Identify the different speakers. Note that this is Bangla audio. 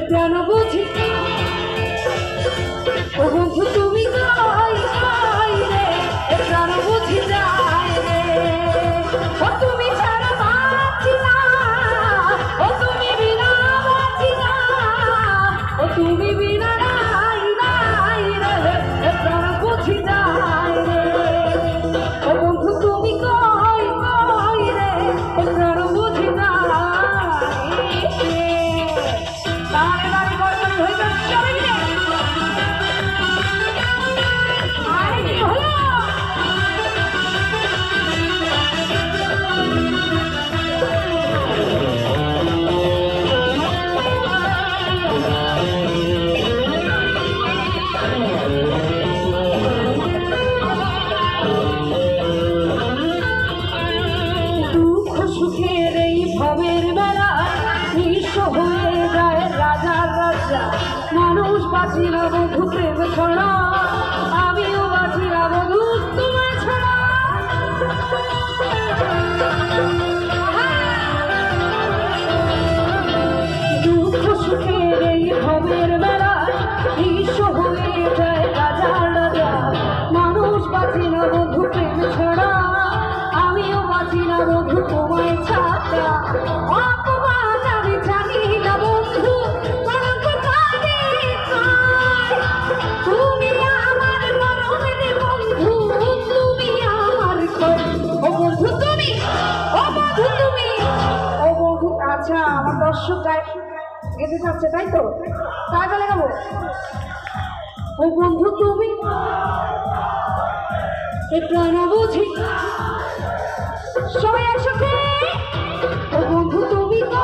Speaker 1: প্রাণ বুঝি ও বন্ধু তুমি বাঁচা মানুষ বাঁচি না বন্ধু প্রেম ছড়া, আমিও বাঁচি না বন্ধু তোমার ছড়া। দুঃখ সুখের এই ভবের বেলা বিশ্ব হয়ে যায় রাজা রাজা, মানুষ বাঁচি না বন্ধু প্রেম ছড়া, আমিও বাঁচি বন্ধু তোমায় ছাড়া। আচ্ছা আমার দর্শক গায়ে গেতে থাকছে তাই তো? তাই গালে গাবো? ও বন্ধু, তুমি? বুঝি সবাই একসাথে ও বন্ধু, তুমি তো?